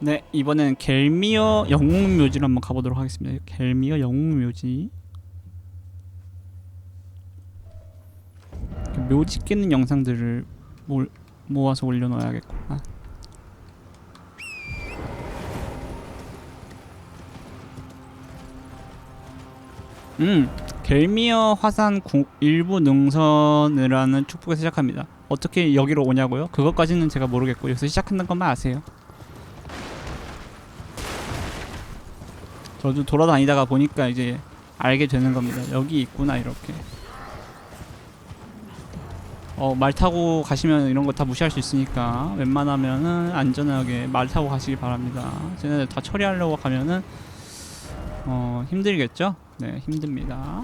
네 이번엔 겔미어 영웅묘지를 한번 가보도록 하겠습니다. 겔미어 영웅묘지. 묘지 깨는 영상들을 몰, 모아서 올려놓아야겠구나. 음 겔미어 화산 구, 일부 능선을 하는 축복에서 시작합니다. 어떻게 여기로 오냐고요? 그것까지는 제가 모르겠고 여기서 시작하는 것만 아세요 저도 돌아다니다가 보니까 이제 알게 되는 겁니다. 여기 있구나 이렇게. 어, 말 타고 가시면 이런 거 다 무시할 수 있으니까 웬만하면은 안전하게 말 타고 가시기 바랍니다. 쟤네들 다 처리하려고 가면은 어, 힘들겠죠? 네, 힘듭니다.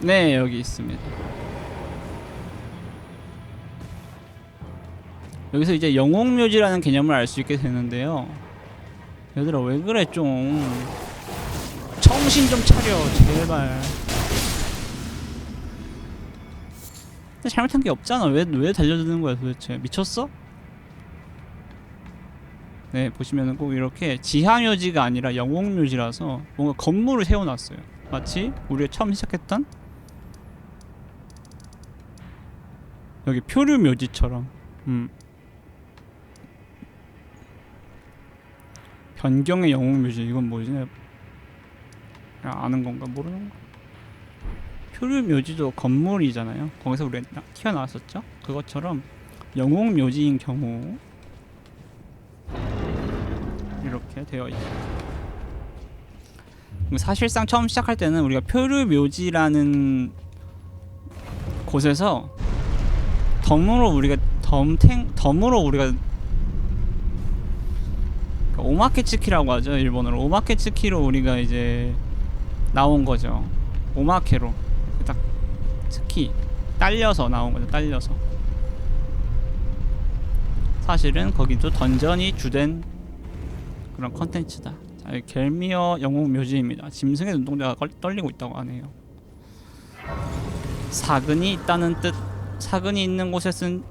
네, 여기 있습니다. 여기서 이제 영웅묘지라는 개념을 알 수 있게 되는데요. 얘들아 왜 그래 좀 정신 좀 차려 제발. 잘못한 게 없잖아. 왜 왜 달려드는 거야 도대체? 미쳤어? 네 보시면은 꼭 이렇게 지하묘지가 아니라 영웅묘지라서 뭔가 건물을 세워놨어요. 마치 우리가 처음 시작했던 여기 표류 묘지처럼 음. 변경의 영웅 묘지 이건 뭐지? 내가 아는 건가 모르는 건가? 표류 묘지도 건물이잖아요. 거기서 우리가 나- 튀어나왔었죠. 그것처럼 영웅 묘지인 경우 이렇게 되어 있어요. 사실상 처음 시작할 때는 우리가 표류 묘지라는 곳에서 덤으로 우리가 덤탱 덤으로 우리가 그 오마케츠키라고 하죠 일본어로. 오마케츠키로 우리가 이제 나온 거죠. 오마케로. 딱 스키 딸려서 나온 거죠 딸려서. 사실은 거기도 던전이 주된 그런 컨텐츠다. 자 겔미어 영웅 묘지입니다. 짐승의 눈동자가 껄- 떨리고 있다고 하네요. 사근이 있다는 뜻 사근이 있는 곳에 쓴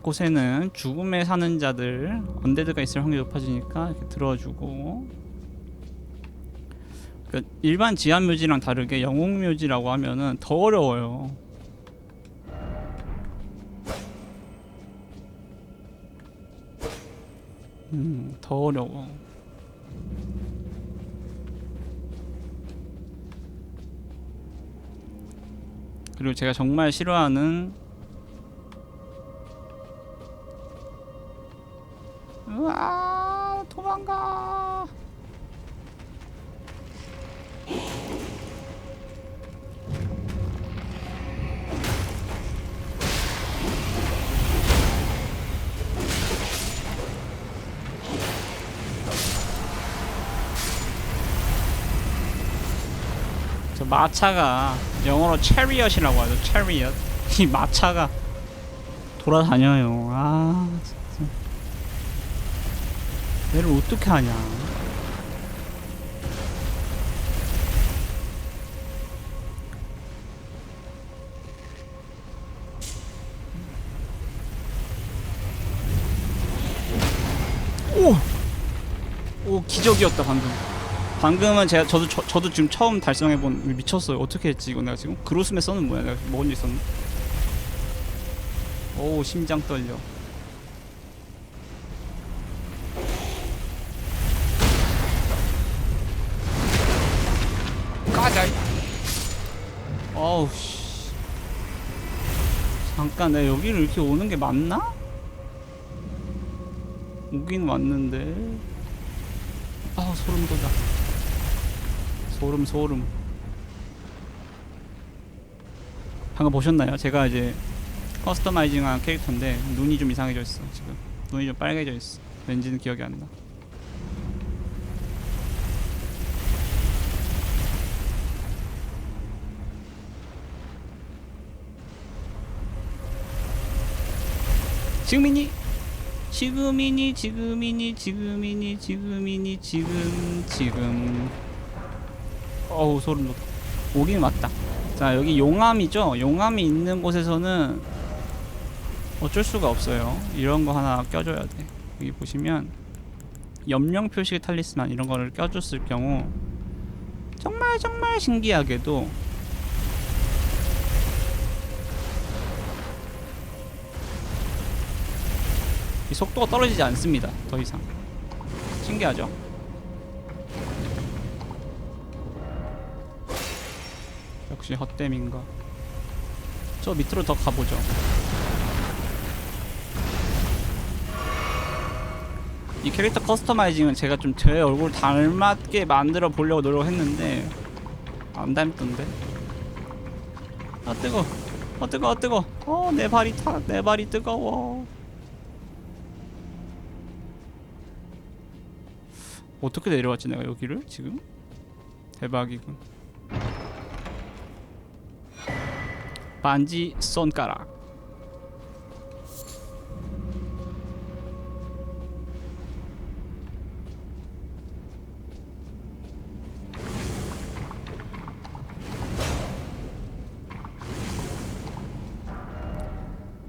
곳에는 죽음에 사는 자들 언데드가 있을 확률이 높아지니까 이렇게 들어주고 그 일반 지하 묘지랑 다르게 영웅 묘지라고 하면은 더 어려워요. 음, 더 어려워. 그리고 제가 정말 싫어하는 으아 도망가. 저 마차가 영어로 체리엇이라고 하죠. 체리엇 이 마차가 돌아다녀요. 아 얘를 어떻게 하냐? 오! 오 기적이었다 방금. 방금은 제가 저도 저, 저도 지금 처음 달성해본 미쳤어요. 어떻게 했지 이거 내가 지금? 그로스메 써는 뭐야? 내가 먹은 일 있었나 오 심장 떨려 어우 씨. 잠깐 내가 여기를 이렇게 오는 게 맞나? 오긴 왔는데. 아 소름 돋아. 소름 소름. 방금 보셨나요? 제가 이제 커스터마이징한 캐릭터인데 눈이 좀 이상해져 있어 지금. 눈이 좀 빨개져 있어. 왠지는 기억이 안나 지금이니? 지금이니 지금이니 지금이니 지금이니 지금 지금. 어우 소름 돋아 오긴 왔다. 자 여기 용암이죠? 용암이 있는 곳에서는 어쩔 수가 없어요. 이런 거 하나 껴줘야 돼. 여기 보시면 염령 표시 탈리스만 이런 거를 껴줬을 경우 정말 정말 신기하게도 이 속도가 떨어지지 않습니다. 더 이상. 신기하죠? 역시 헛됨인가. 저 밑으로 더 가보죠. 이 캐릭터 커스터마이징은 제가 좀 제 얼굴 닮았게 만들어 보려고 노력했는데 안 닮던데. 아 뜨거. 아 뜨거. 아 뜨거. 어내 발이 타. 내 발이 뜨거워. 어떻게 내려왔지 내가 여기를 지금? 대박이군. 반지 손가락.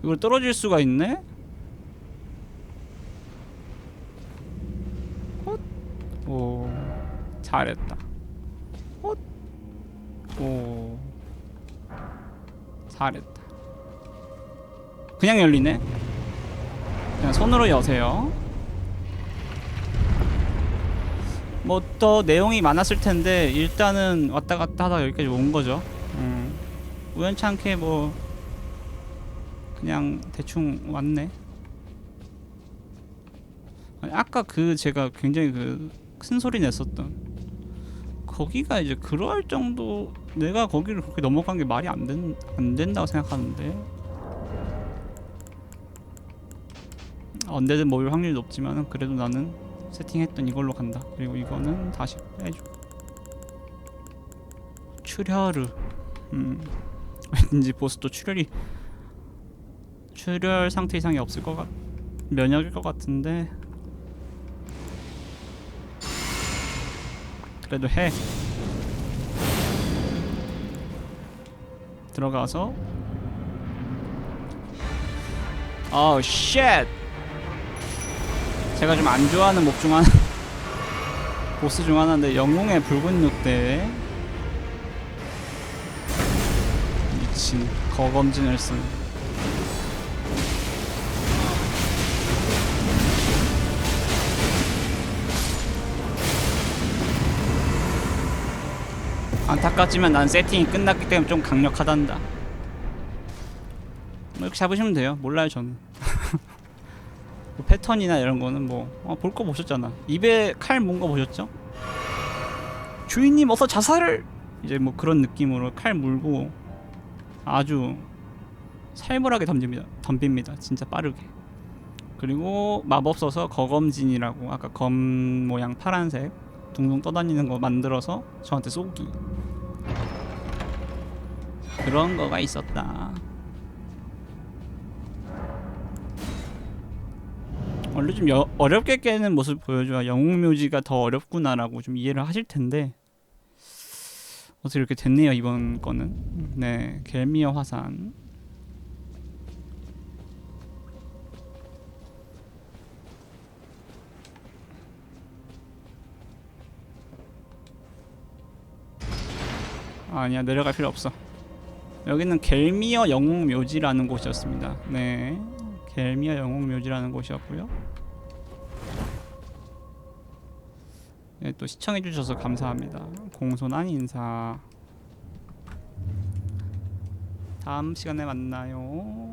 이걸 떨어질 수가 있네? 오 잘했다. 헛. 오 잘했다. 그냥 열리네. 그냥 손으로 여세요. 뭐더 내용이 많았을 텐데 일단은 왔다 갔다 하다가 여기까지 온 거죠. 음. 우연찮게 뭐 그냥 대충 왔네. 아까 그 제가 굉장히 그 큰 소리 냈었던. 거기가 이제 그럴 정도 내가 거기를 그렇게 넘어간 게 말이 안, 된, 안 된다고 생각하는데. 언제든 모일 확률이 높지만 그래도 나는 세팅했던 이걸로 간다. 그리고 이거는 다시 빼줘. 출혈을. 음. 왠지 보스도 출혈이 출혈 상태 이상이 없을 것 같... 면역일 것 같은데 그래도 해. 들어가서. 어우 쉣 제가 좀 안 좋아하는 목 중 하나 보스 중 하나인데 영웅의 붉은 늑대. 미친 거검진을 쓴 안타깝지만 난 세팅이 끝났기 때문에 좀 강력하단다. 뭐 이렇게 잡으시면 돼요. 몰라요 저는. 뭐 패턴이나 이런 거는 뭐볼거 보셨잖아. 입에 칼 문 거 보셨죠? 주인님 어서 자살을 이제 뭐 그런 느낌으로 칼 물고 아주 살벌하게 덤집니다. 덤빕니다. 진짜 빠르게. 그리고 마법 써서 거검진이라고 아까 검 모양 파란색 둥둥 떠다니는 거 만들어서 저한테 쏘기 그런 거가 있었다. 원래 좀 여, 어렵게 깨는 모습 보여줘야 영웅묘지가 더 어렵구나라고 좀 이해를 하실 텐데 어떻게 이렇게 됐네요 이번 거는. 네 겔미어 화산. 아니야 내려갈 필요 없어 여기는 겔미어 영웅묘지라는 곳이었습니다. 네 겔미어 영웅묘지라는 곳이었고요. 네, 또 시청해주셔서 감사합니다. 공손한 인사. 다음 시간에 만나요